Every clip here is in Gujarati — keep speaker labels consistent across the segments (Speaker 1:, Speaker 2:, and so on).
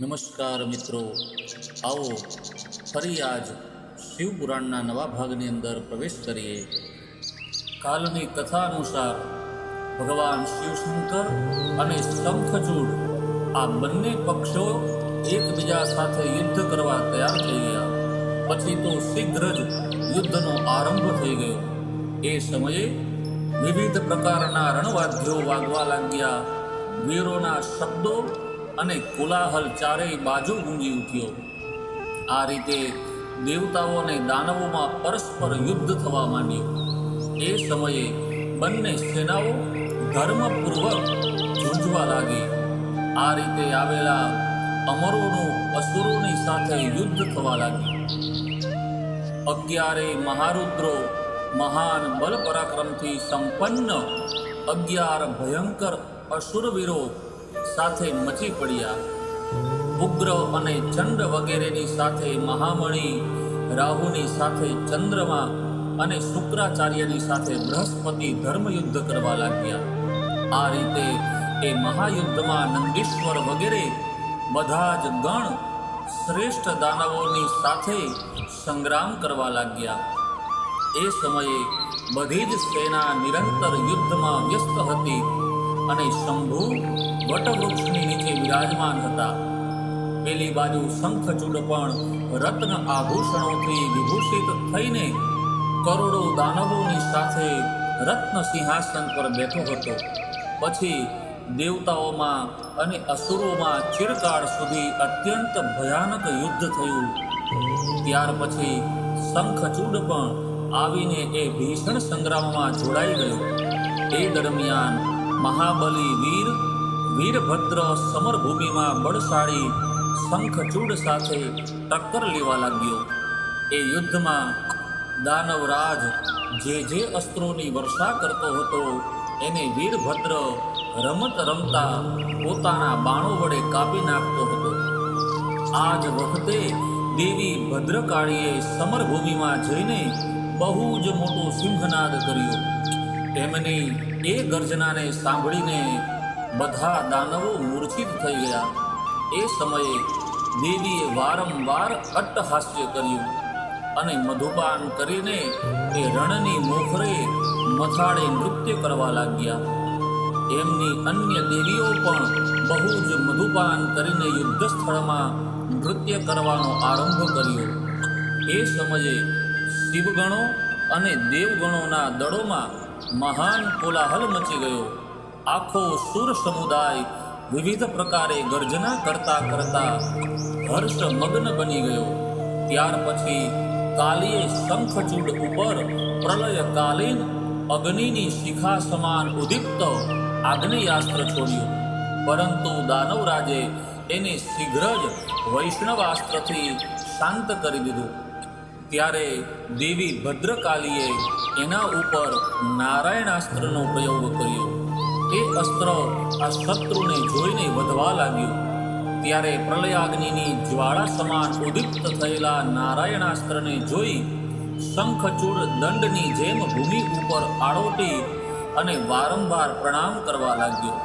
Speaker 1: નમસ્કાર મિત્રો. આવો ફરી આજ શિવપુરાણના નવા ભાગની અંદર પ્રવેશ કરીએ. કાલની કથા અનુસાર ભગવાન શિવશંકર અને શંખચૂડ આ બંને પક્ષો એકબીજા સાથે યુદ્ધ કરવા તૈયાર થઈ ગયા. પછી તો શીઘ્ર જ યુદ્ધનો આરંભ થઈ ગયો. એ સમયે વિવિધ પ્રકારના રણવાદ્યો વાગવા લાગ્યા. વીરોના શબ્દો અને કોલાહલ ચારેય બાજુ ગુંજી ઉઠ્યો. આ રીતે દેવતાઓ અને દાનવોમાં પરસ્પર યુદ્ધ થવા માંડ્યું. એ સમયે બંને સેનાઓ ધર્મપૂર્વક ઝૂંઝવા લાગી. આ રીતે આવેલા અમરોનું અસુરોની સાથે યુદ્ધ થવા લાગ્યું. અગિયારે મહારુદ્રો મહાન બલ પરાક્રમથી સંપન્ન, અગિયાર ભયંકર અસુરવીરો સાથે મચી પડ્યા. ઉગ્ર અને ચંડ વગેરેની સાથે મહામણી રાહુની સાથે ચંદ્રમા અને શુક્રાચાર્યની સાથે બૃહસ્પતિ ધર્મયુદ્ધ કરવા લાગ્યા. આ રીતે એ મહાયુદ્ધમાં નંદીશ્વર વગેરે બધા જ ગણ શ્રેષ્ઠ દાનવોની સાથે સંગ્રામ કરવા લાગ્યા. એ સમયે બધી જ સેના નિરંતર યુદ્ધમાં વ્યસ્ત હતી. અને શંભુ વટવૃક્ષની નીચે વિરાજમાન હતા. પેલી બાજુ શંખચૂડ પણ રત્ન આભૂષણોથી વિભૂષિત થઈને કરોડો દાનવોની સાથે રત્ન સિંહાસન પર બેઠો હતો. પછી દેવતાઓમાં અને અસુરોમાં ચિરકાળ સુધી અત્યંત ભયાનક યુદ્ધ થયું. ત્યાર પછી શંખચૂડ પણ આવીને એ ભીષણ સંગ્રામમાં જોડાઈ ગયો. એ દરમિયાન મહાબલી વીર, વીરભદ્ર સમરભૂમિમાં બળશાળી શંખચૂડ સાથે ટક્કર લેવા લાગ્યો. એ યુદ્ધમાં દાનવરાજ જે જે અસ્ત્રોની વર્ષા કરતો હતો, એને વીરભદ્ર રમત રમતા પોતાના બાણો વડે કાપી નાખતો હતો. આ જ વખતે દેવી ભદ્રકાળીએ સમરભૂમિમાં જઈને બહુ જ મોટો સિંહનાદ કર્યો. એમની એ ગર્જનાને સાંભળીને બધા દાનવો મૂર્છિત થઈ ગયા. એ સમયે દેવીએ વારંવાર અટ્ટહાસ્ય કર્યું અને મધુપાન કરીને એ રણની મોખરે મથાળે નૃત્ય કરવા લાગ્યા. એમની અન્ય દેવીઓ પણ બહુ જ મધુપાન કરીને યુદ્ધ સ્થળમાં નૃત્ય કરવાનો આરંભ કર્યો. એ સમયે શિવગણો અને દેવગણોના દળોમાં મહાન કોલાહલ મચી ગયો. આખો સુર સમુદાય વિવિધ પ્રકારે ગર્જના કરતા કરતા હર્ષ મગ્ન બની ગયો. ત્યાર પછી કાલીએ શંખચૂડ ઉપર પ્રલયકાલીન અગ્નિની શિખા સમાન ઉદીપ્ત આગ્નેયાસ્ત્ર છોડ્યું. પરંતુ દાનવરાજે એને શીઘ્ર જ વૈષ્ણવાસ્ત્રથી શાંત કરી દીધું. ત્યારે દેવી ભદ્રકાલીએ એના ઉપર નારાયણાસ્ત્રનો પ્રયોગ કર્યો. તે અસ્ત્ર આ શત્રુને જોઈને વધવા લાગ્યું. ત્યારે પ્રલયાગ્નિની જ્વાળા સમાન ઉદીપ્ત થયેલા નારાયણાસ્ત્રને જોઈ શંખચૂડ દંડની જેમ ભૂમિ ઉપર આડોટી અને વારંવાર પ્રણામ કરવા લાગ્યો.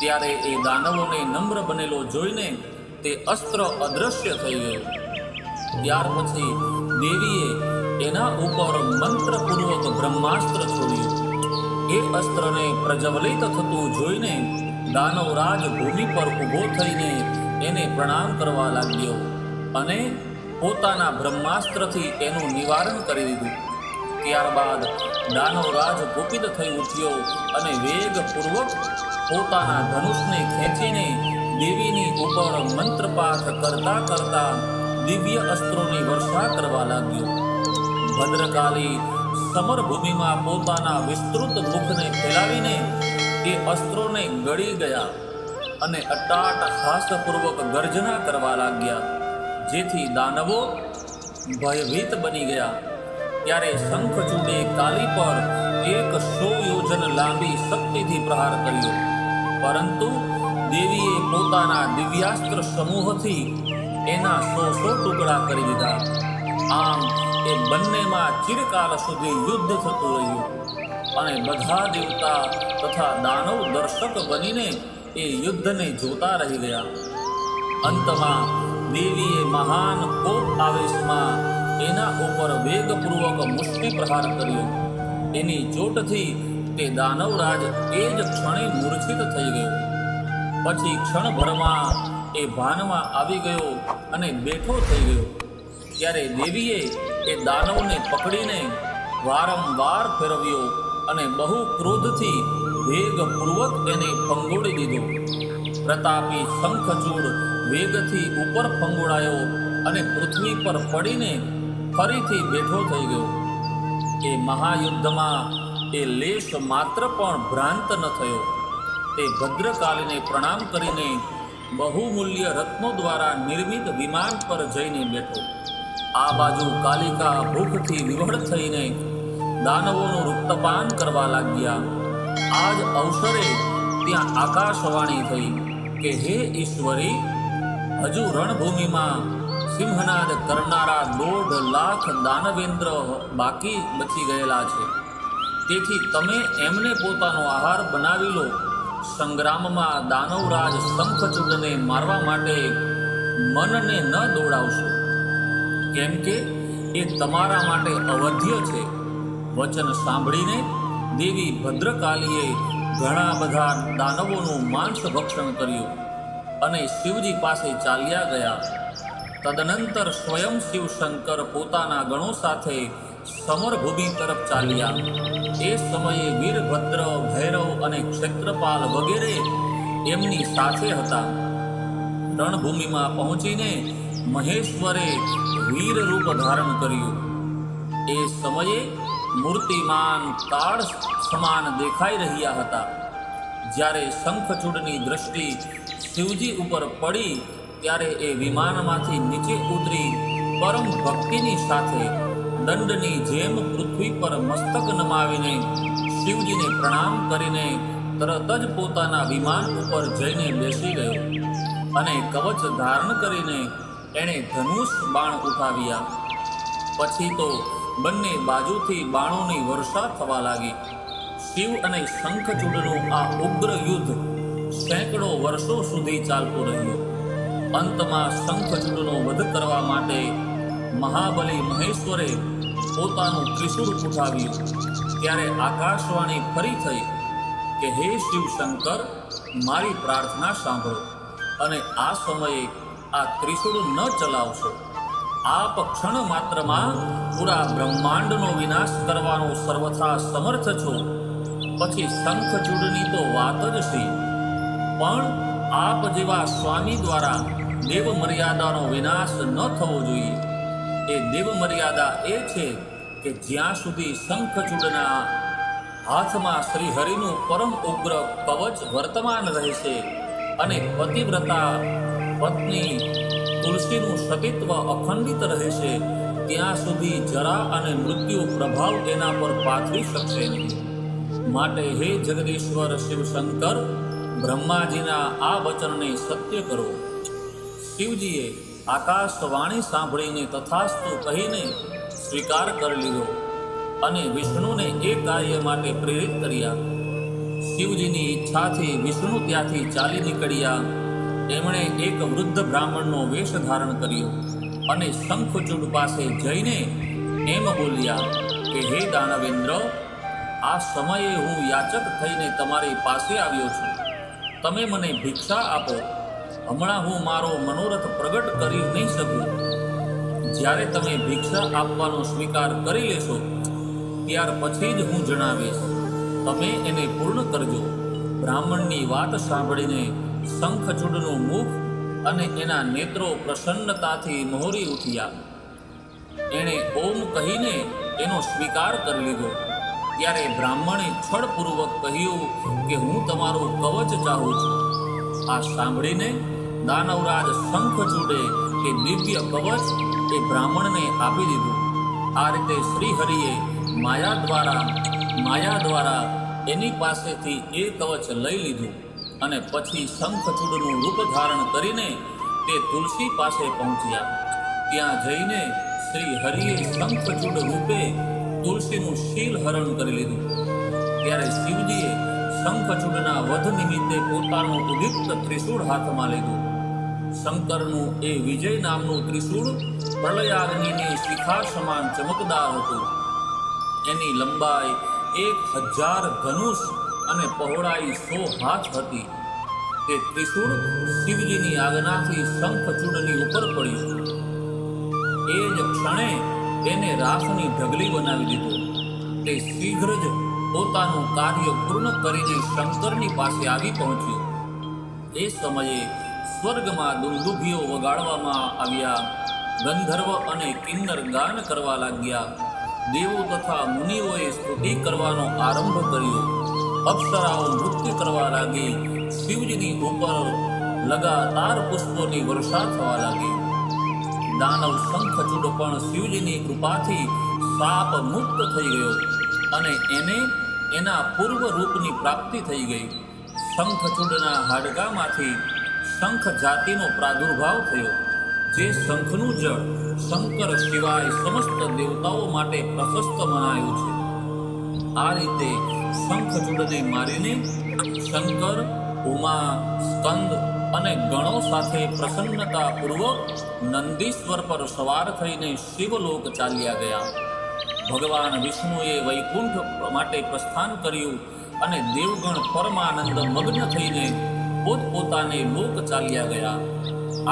Speaker 1: ત્યારે એ દાનવોને નમ્ર બનેલો જોઈને તે અસ્ત્ર અદૃશ્ય થઈ ગયું. ત્યાર પછી દેવીએ એના ઉપર મંત્રપૂર્વક બ્રહ્માસ્ત્ર છોડ્યું. એ અસ્ત્રને પ્રજ્વલિત થતું જોઈને દાનવરાજ ભૂમિ પર ઊભો થઈને એને પ્રણામ કરવા લાગ્યો અને પોતાના બ્રહ્માસ્ત્રથી એનું નિવારણ કરી દીધું. ત્યારબાદ દાનવરાજ કુપિત થઈ ઉઠ્યો અને વેગપૂર્વક પોતાના ધનુષને ખેંચીને દેવીની ઉપર મંત્રપાઠ કરતા કરતા દિવ્ય અસ્ત્રોની વર્ષા કરવા લાગ્યો. ભદ્રકાલી સમરભૂમિમાં પોતાના વિસ્તૃત મુખને ફેલાવીને એ અસ્ત્રોને ગળી ગયા અને અટાટ હાસ્યપૂર્વક ગર્જના કરવા લાગ્યા. જેથી દાનવો ભયભીત બની ગયા. ત્યારે શંખચૂડે કાલી પર એક સો યોજન લાંબી શક્તિથી પ્રહાર કર્યો. પરંતુ દેવીએ પોતાના દિવ્યાસ્ત્ર સમૂહથી એના સો સો ટુકડા કરી દીધા. આમ એ બંનેમાં ચિરકાલ સુધી યુદ્ધ થતું રહ્યું. અને બધા દેવતા તથા દાનવ દર્શક બનીને એ યુદ્ધને જોતા રહી ગયા. અંતમાં દેવીએ મહાન કોપ આવેશમાં એના ઉપર વેગપૂર્વક મુષ્ટિ પ્રહાર કર્યો. એની ચોટથી તે દાનવરાજ એ જ ક્ષણે મૂર્છિત થઈ ગયો. પછી ક્ષણભરમાં એ ભાનમાં આવી ગયો અને બેઠો થઈ ગયો. ત્યારે દેવીએ એ દાનવને પકડીને વારંવાર ફેરવ્યો અને બહુ ક્રોધથી વેગપૂર્વક એને ફંગોળી દીધો. પ્રતાપી શંખચૂડ વેગથી ઉપર ફંગોળાયો અને પૃથ્વી પર પડીને ફરીથી બેઠો થઈ ગયો. એ મહાયુદ્ધમાં એ લેશ માત્ર પણ ભ્રાંત ન થયો. તે ભદ્રકાલીને પ્રણામ કરીને બહુમૂલ્ય રત્નો દ્વારા નિર્મિત વિમાન પર જઈને બેઠો. આ બાજુ કાલિકા ભૂખથી વિવળ થઈને દાનવોનું રૂક્તપાન કરવા લાગ્યા. આ જ અવસરે ત્યાં આકાશવાણી થઈ કે, હે ઈશ્વરી, હજુ રણભૂમિમાં સિંહનાદ કરનારા દોઢ લાખ દાનવેન્દ્ર બાકી બચી ગયેલા છે. તેથી તમે એમને પોતાનો આહાર બનાવી લો સંગ્રામમાં દાનવરાજ શંખચૂડને મારવા માટે મનને ન દોડાવશો. કેમ કે એ તમારા માટે અવધ્ય છે. વચન સાંભળીને દેવી ભદ્રકાલીએ ઘણા બધા દાનવોનું માંસ ભક્ષણ કર્યું અને શિવજી પાસે ચાલ્યા ગયા. તદનંતર સ્વયં શિવશંકર પોતાના ગણો સાથે સમરભૂમિ તરફ ચાલ્યા. એ સમયે વીરભદ્ર ભૈરવ અને ક્ષેત્રપાલ વગેરે એમની સાથે હતા. રણભૂમિમાં પહોંચીને મહેશ્વરે વીર રૂપ ધારણ કર્યું. એ સમયે મૂર્તિમાન કાળ સમાન દેખાઈ રહ્યા હતા. જ્યારે શંખચૂડની દ્રષ્ટિ શિવજી ઉપર પડી, ત્યારે એ વિમાનમાંથી નીચે ઉતરી પરમ ભક્તિની સાથે દંડની જેમ પૃથ્વી પર મસ્તક નમાવીને શિવજીને પ્રણામ કરીને તરત જ પોતાના વિમાન ઉપર જઈને બેસી ગયો અને કવચ ધારણ કરીને એણે ધનુષ બાણ ઉઠાવ્યા. પછી તો બંને બાજુથી બાણોની વર્ષા થવા લાગી. શિવ અને શંખચૂડનું આ ઉગ્ર યુદ્ધ સેંકડો વર્ષો સુધી ચાલતું રહ્યું. અંતમાં શંખચૂડનો વધ કરવા માટે મહાબલી મહેશ્વરે પોતાનું ત્રિશૂળ ઉઠાવ્યું. ત્યારે આકાશવાણી ફરી થઈ કે, હે શિવશંકર, મારી પ્રાર્થના સાંભળો અને આ સમયે આ ત્રિશૂળ ન ચલાવશો. આપ ક્ષણ માત્રમાં પૂરા બ્રહ્માંડનો વિનાશ કરવાનો સર્વથા સમર્થ છો. પછી શંખચૂડની તો વાત જ છે. પણ આપ જેવા સ્વામી દ્વારા દેવ મર્યાદાનો વિનાશ ન થવો જોઈએ. એ દેવ મર્યાદા એ છે કે જ્યાં સુધી શંખચૂડના હાથમાં શ્રીહરિનું પરમ ઉગ્ર કવચ વર્તમાન રહેશે અને પતિવ્રતા પત્ની તુલસીનું સતીત્વ અખંડિત રહેશે, ત્યાં સુધી જરા અને મૃત્યુ પ્રભાવ તેના પર પાથરી શકશે નહીં. માટે હે જગદીશ્વર શિવશંકર, બ્રહ્માજીના આ વચનને સત્ય કરો. શિવજીએ આકાશવાણી સાંભળીને તથાસ્તુ કહીને સ્વીકાર કરી લીધો અને વિષ્ણુને એ કાર્ય માટે પ્રેરિત કર્યા. શિવજીની ઈચ્છાથી વિષ્ણુ ત્યાંથી ચાલી નીકળ્યા. એમણે એક વૃદ્ધ બ્રાહ્મણનો વેશ ધારણ કર્યો અને શંખચૂડ પાસે જઈને એમ બોલ્યા કે, હે દાનવેન્દ્ર, આ સમયે હું યાચક થઈને તમારી પાસે આવ્યો છું. તમે મને ભિક્ષા આપો. હમણાં હું મારો મનોરથ પ્રગટ કરી નહીં શકું. જ્યારે તમે ભિક્ષા આપવાનો સ્વીકાર કરી લેશો, ત્યાર પછી જ હું જણાવીશ. તમે એને પૂર્ણ કરજો. બ્રાહ્મણની વાત સાંભળીને શંખચૂડનું મુખ અને એના નેત્રો પ્રસન્નતાથી મોહરી ઉઠ્યા. એણે ઓમ કહીને એનો સ્વીકાર કરી લીધો. ત્યારે બ્રાહ્મણે છળપૂર્વક કહ્યું કે હું તમારું કવચ ચાહું છું. આ સાંભળીને દાનવરાજ શંખચૂડે એ દિવ્ય કવચ એ બ્રાહ્મણને આપી દીધું. આ રીતે શ્રી હરિએ માયા દ્વારા માયા દ્વારા એની પાસેથી એ કવચ લઈ લીધું અને પછી શંખચૂડનું રૂપ ધારણ કરીને તે તુલસી પાસે પહોંચ્યા. ત્યાં જઈને શ્રી હરિએ શંખચૂડ રૂપે તુલસીનું શીલ હરણ કરી લીધું. ત્યારે શિવજીએ શંખચૂડના વધ નિમિત્તે પોતાનું ઉદિપ્ત ત્રિશૂળ હાથમાં લીધું. શંકરનું એ વિજય નામનું ત્રિશૂળ પ્રલયાગ્નિની શિખા સમાન ચમકદાર હતું. એની લંબાઈ એક હજાર ધનુષ અને પહોળાઈ સો હાથ હતી. તે ત્રિશૂળ શિવજીની આજ્ઞાથી શંખચૂડની ઉપર પડ્યું. એ જ ક્ષણે તેને રાસની ઢગલી બનાવી દીધો. તે શીઘ્ર જ પોતાનું કાર્ય પૂર્ણ કરીને શંકરની પાસે આવી પહોંચ્યો. એ સમયે સ્વર્ગમાં દુંદુભીઓ વગાડવામાં આવ્યા. ગંધર્વ અને કિન્નર ગાન કરવા લાગ્યા. દેવો તથા મુનિઓએ સ્તુતિ કરવાનો આરંભ કર્યો. અપ્સરાઓ નૃત્ય કરવા લાગી. શિવજીની ઉપર લગાતાર પુષ્પોની વર્ષા થવા લાગી. દાનવ શંખચૂડ પણ શિવજીની કૃપાથી સાપ મુક્ત થઈ ગયો. અને એને એના પૂર્વ રૂપની પ્રાપ્તિ થઈ ગઈ. શંખચૂડના હાડકામાંથી શંખ જાતિનો પ્રાદુર્ભાવ થયો. જે શંખનું જળ શંકર સિવાય સમસ્ત દેવતાઓ માટે પ્રશસ્ત મનાયું છે. આ રીતે શંખચૂડને મારીને શંકર, ઉમા, સ્કંદ અને ગણો સાથે પ્રસન્નતાપૂર્વક નંદીશ્વર પર સવાર થઈને શિવલોક ચાલ્યા ગયા. ભગવાન વિષ્ણુએ વૈકુંઠ માટે પ્રસ્થાન કર્યું અને દેવગણ પરમાનંદ મગ્ન થઈને પોતપોતાને લોક ચાલ્યા ગયા.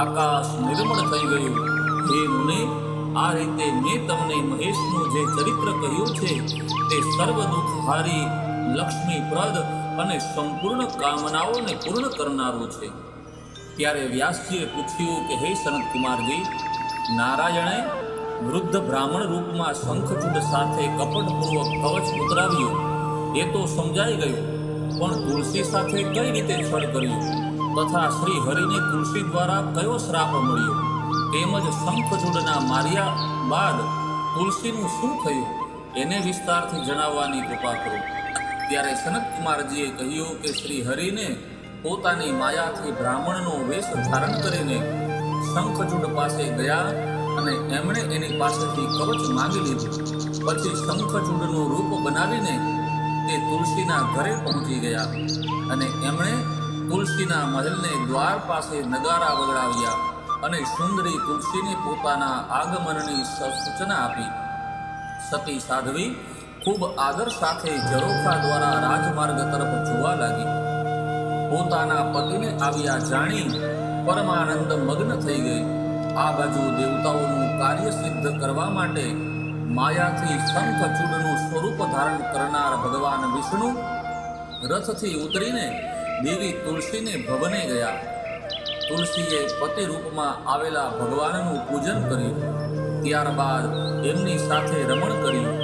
Speaker 1: આકાશ નિર્મળ થઈ ગયું. હે મુને, આ રીતે મેં તમને મહેશનું જે ચરિત્ર કહ્યું છે, તે સર્વ દુઃખહારી લક્ષ્મીપ્રદ અને સંપૂર્ણ કામનાઓને પૂર્ણ કરનારું છે. ત્યારે વ્યાસજીએ પૂછ્યું કે, હે સનત કુમારજી નારાયણે વૃદ્ધ બ્રાહ્મણ રૂપમાં શંખચૂડ સાથે કપટપૂર્વક કવચ ઉતરાવ્યું. એ તો સમજાઈ ગયું, પણ તુલસી સાથે કઈ રીતે છળ કર્યું? તથા શ્રી હરિને તુલસી દ્વારા કયો શ્રાપ મળ્યો? તેમજ શંખચૂડના માર્યા બાદ તુલસીનું શું થયું? એને વિસ્તારથી જણાવવાની કૃપા કરો. ત્યારે સનતકુમારજીએ કહ્યું કે શ્રી હરિને પોતાની માયાથી બ્રાહ્મણનો વેશ ધારણ કરીને શંખચૂડ પાસે ગયા અને એમણે એની પાસેથી કવચ માંગી લીધું. પછી શંખચૂંડનું રૂપ બનાવીને તે તુલસીના ઘરે પહોંચી ગયા અને એમણે તુલસીના મહેલને દ્વાર પાસે નગારા વગડાવ્યા અને સુંદરી તુલસીને પોતાના આગમનની સૂચના આપી. સતી સાધ્વી ખૂબ આદર સાથે ઝરોખા દ્વારા રાજમાર્ગ તરફ જોવા લાગી. પોતાના પતિને આવ્યા જાણી પરમાનંદ મગ્ન થઈ ગઈ. આ બાજુ દેવતાઓનું કાર્ય સિદ્ધ કરવા માટે માયાથી શંખચૂડનું સ્વરૂપ ધારણ કરનાર ભગવાન વિષ્ણુ રથથી ઉતરીને દેવી તુલસીને ભવને ગયા. તુલસીએ પતિ રૂપમાં આવેલા ભગવાનનું પૂજન કર્યું. ત્યારબાદ એમની સાથે રમણ કર્યું.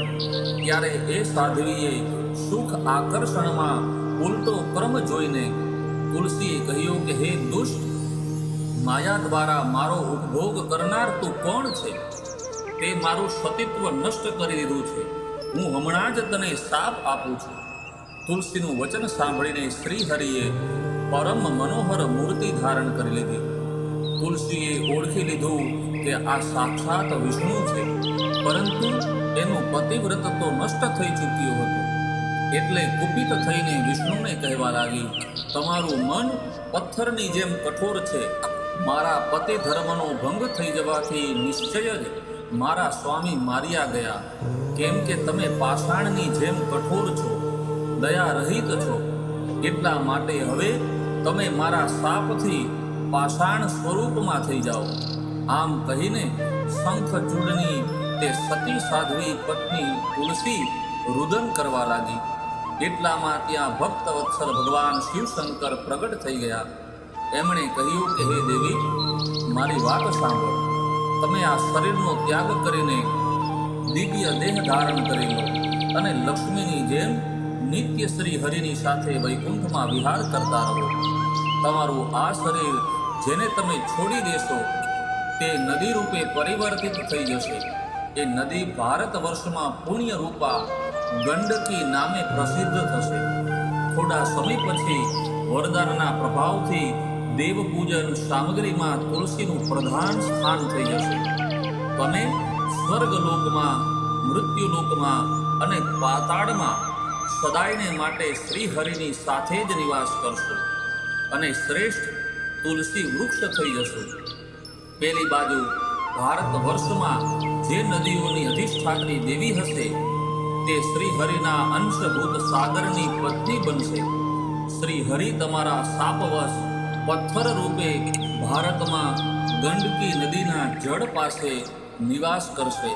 Speaker 1: ત્યારે એ સાધ્વીએ સુખ આકર્ષણમાં ઉલટો ક્રમ જોઈને તુલસીએ કહ્યું કે, હે દુષ્ટ માયા દ્વારા મારો ઉપભોગ કરનાર તું કોણ છે? તે મારું સતીત્વ નષ્ટ કરી દીધું છે. હું હમણાં જ તને સાપ આપું છું. તુલસીનું વચન સાંભળીને શ્રી હરિએ પરમ મનોહર મૂર્તિ ધારણ કરી લીધી. તુલસીએ ઓળખી લીધું કે આ સાક્ષાત વિષ્ણુ છે, પરંતુ એનું પતિવ્રત તો નષ્ટ થઈ ચૂક્યું હતું. એટલે કુપિત થઈને વિષ્ણુને કહેવા લાગી, તમારું મન પથ્થરની જેમ કઠોર છે. મારા પતિ ધર્મનો ભંગ થઈ જવાથી નિશ્ચય જ મારા સ્વામી માર્યા ગયા. કેમ કે તમે પાષાણની જેમ કઠોર છો દયા રહિત છો. એટલા માટે હવે તમે મારા શાપથી પાષાણ સ્વરૂપમાં થઈ જાઓ. આમ કહીને શંખચૂડની તે સતી સાધ્વી પત્ની તુલસી રુદન કરવા લાગી. એટલામાં ત્યાં ભક્ત વત્સલ ભગવાન શિવશંકર પ્રગટ થઈ ગયા. એમણે કહ્યું કે, હે દેવી, મારી વાત સાંભળો. તમે આ શરીરનો ત્યાગ કરીને દિવ્ય દેહ ધારણ કરી લો અને લક્ષ્મીની જેમ નિત્ય શ્રી હરિની સાથે વૈકુંઠમાં વિહાર કરતા રહો. તમારું આ શરીર જેને તમે છોડી દેશો, તે નદી રૂપે પરિવર્તિત થઈ જશે. એ નદી ભારત વર્ષમાં પુણ્ય રૂપા ગંડકી નામે પ્રસિદ્ધ થશે. થોડા સમય પછી વરદાનના પ્રભાવથી દેવપૂજન સામગ્રીમાં તુલસીનું પ્રધાન સ્થાન થઈ જશે. તમે સ્વર્ગલોકમાં, મૃત્યુલોકમાં અને પાતાળમાં સદાયને માટે શ્રીહરિની સાથે જ નિવાસ કરશો અને શ્રેષ્ઠ તુલસી વૃક્ષ થઈ જશો. પેલી બાજુ ભારત વર્ષમાં જે નદીઓની અધિષ્ઠાત્રી દેવી હશે, તે શ્રીહરિના અંશભૂત સાગરની પત્ની બનશે. શ્રી હરિ તમારા શાપવશ પથ્થર રૂપે ભારતમાં ગંડકી નદીના જળ પાસે નિવાસ કરશે.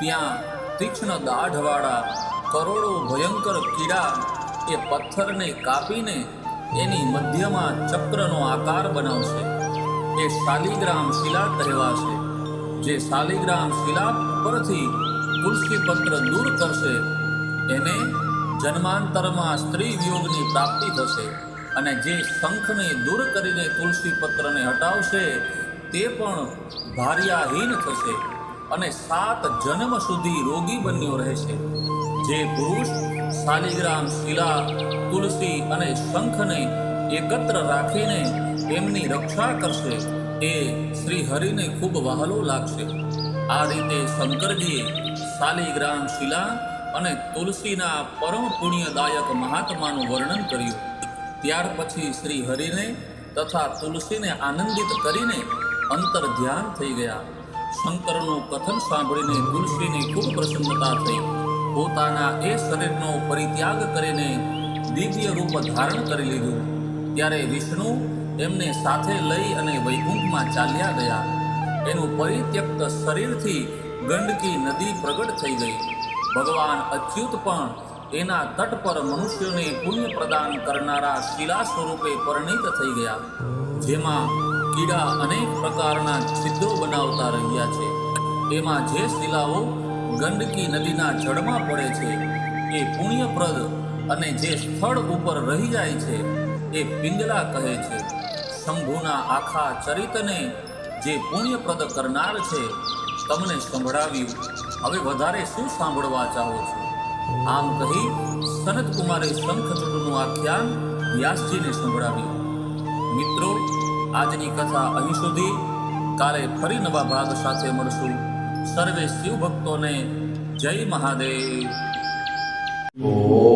Speaker 1: ત્યાં તીક્ષ્ણ દાઢવાળા કરોડો ભયંકર કીડા એ પથ્થરને કાપીને એની મધ્યમાં ચક્રનો આકાર બનાવશે. એ શાલિગ્રામ શિલા કહેવાશે, જે શાલિગ્રામ શિલા પરથી તુલસીપત્ર દૂર કરશે. એને જન્માંતરમાં સ્ત્રી વિયોગની પ્રાપ્તિ થશે. અને જે શંખને દૂર કરીને તુલસી પત્રને હટાવશે, તે પણ ભાર્યાહીન થશે અને સાત જન્મ સુધી રોગી બન્યો રહેશે. જે પુરુષ શાલિગ્રામ, શિલા, તુલસી અને શંખને એકત્ર રાખીને એમની રક્ષા કરશે, એ શ્રી હરિને ખૂબ વહાલો લાગશે. આ રીતે શંકરજીએ શાલિગ્રામ, શિલા અને તુલસીના પરમ પુણ્યદાયક મહાત્માનું વર્ણન કર્યું. ત્યાર પછી શ્રી હરિને તથા તુલસીને આનંદિત કરીને અંતર ધ્યાન થઈ ગયા. શંકરનું કથન સાંભળીને તુલસીની ખૂબ પ્રસન્નતા થઈ. પોતાના એ શરીરનો પરિત્યાગ કરીને દિવ્ય રૂપ ધારણ કરી લીધું. ત્યારે વિષ્ણુ એમને સાથે લઈ અને વૈકુંઠમાં ચાલ્યા ગયા. એનું પરિત્યક્ત શરીરથી ગંડકી નદી પ્રગટ થઈ ગઈ. ભગવાન અચ્યુત પણ એના તટ પર મનુષ્યને પુણ્ય પ્રદાન કરનારા શિલા સ્વરૂપે પરિણિત થઈ ગયા, જેમાં કીડા અનેક પ્રકારના છિદ્રો બનાવતા રહ્યા છે. એમાં જે શિલાઓ ગંડકી નદીના જળમાં પડે છે, એ પુણ્યપ્રદ અને જે સ્થળ ઉપર રહી જાય છે, એ પિંગલા કહે છે. શંભુના આખા ચરિતને જે પુણ્યપ્રદ કરનાર છે, તમને સંભળાવ્યું. હવે વધારે શું સાંભળવા ચાહો છો? આમ કહી સનત કુમારે શંખચૂડનું આખ્યાન વ્યાસજીને સંભળાવ્યું. મિત્રો, આજની કથા અહીં સુધી. કાલે ફરી નવા ભાગ સાથે મળશું. સર્વે શિવ ભક્તોને જય મહાદેવ.
Speaker 2: 오